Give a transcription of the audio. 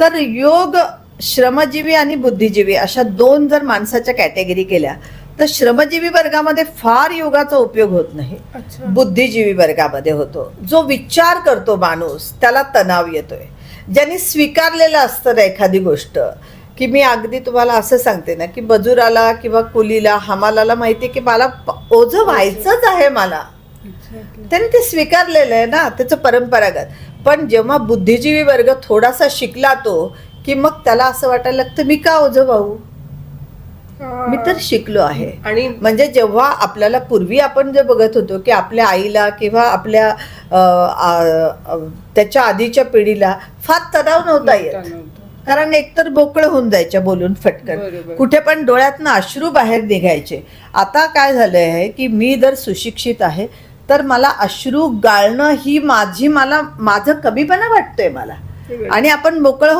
तर योग श्रमजीवी आणि बुद्धिजीवी अशा दोन जर माणसाच्या कॅटेगरी केल्या तर श्रमजीवी वर्गामध्ये फार योगाचा उपयोग होत नाही. अच्छा. बुद्धिजीवी वर्गामध्ये होतो. जो विचार करतो माणूस त्याला तणाव येतोय. ज्यांनी स्वीकारलेलं असतं ना एखादी गोष्ट की मी अगदी तुम्हाला असं सांगते ना की मजुराला किंवा कुलीला हमालाला माहिती की मला ओझं व्हायचंच आहे मला. त्याने ते स्वीकारलेलं आहे ना त्याचं परंपरागत पण जेव्हा बुद्धिजीवी वर्ग थोडासा शिकला तो की मग त्याला असं वाटायला लागतं मी का ओझं भाऊ मी तर शिकलो आहे. आणि म्हणजे जेव्हा आपल्याला पूर्वी आपण जे बघत होतो की आपल्या आईला किंवा आपल्या त्याच्या आधीच्या पिढीला फार तणाव नव्हता येत. कारण एकतर बोकळं होऊन जायच्या बोलून फटकन. कुठे पण डोळ्यातनं अश्रू बाहेर निघायचे. आता काय झालंय आहे की मी जर सुशिक्षित आहे तर मला अश्रू गाळणं ही माझी मला माझं कमीपणा वाटतोय मला. आणि आपण मोकळं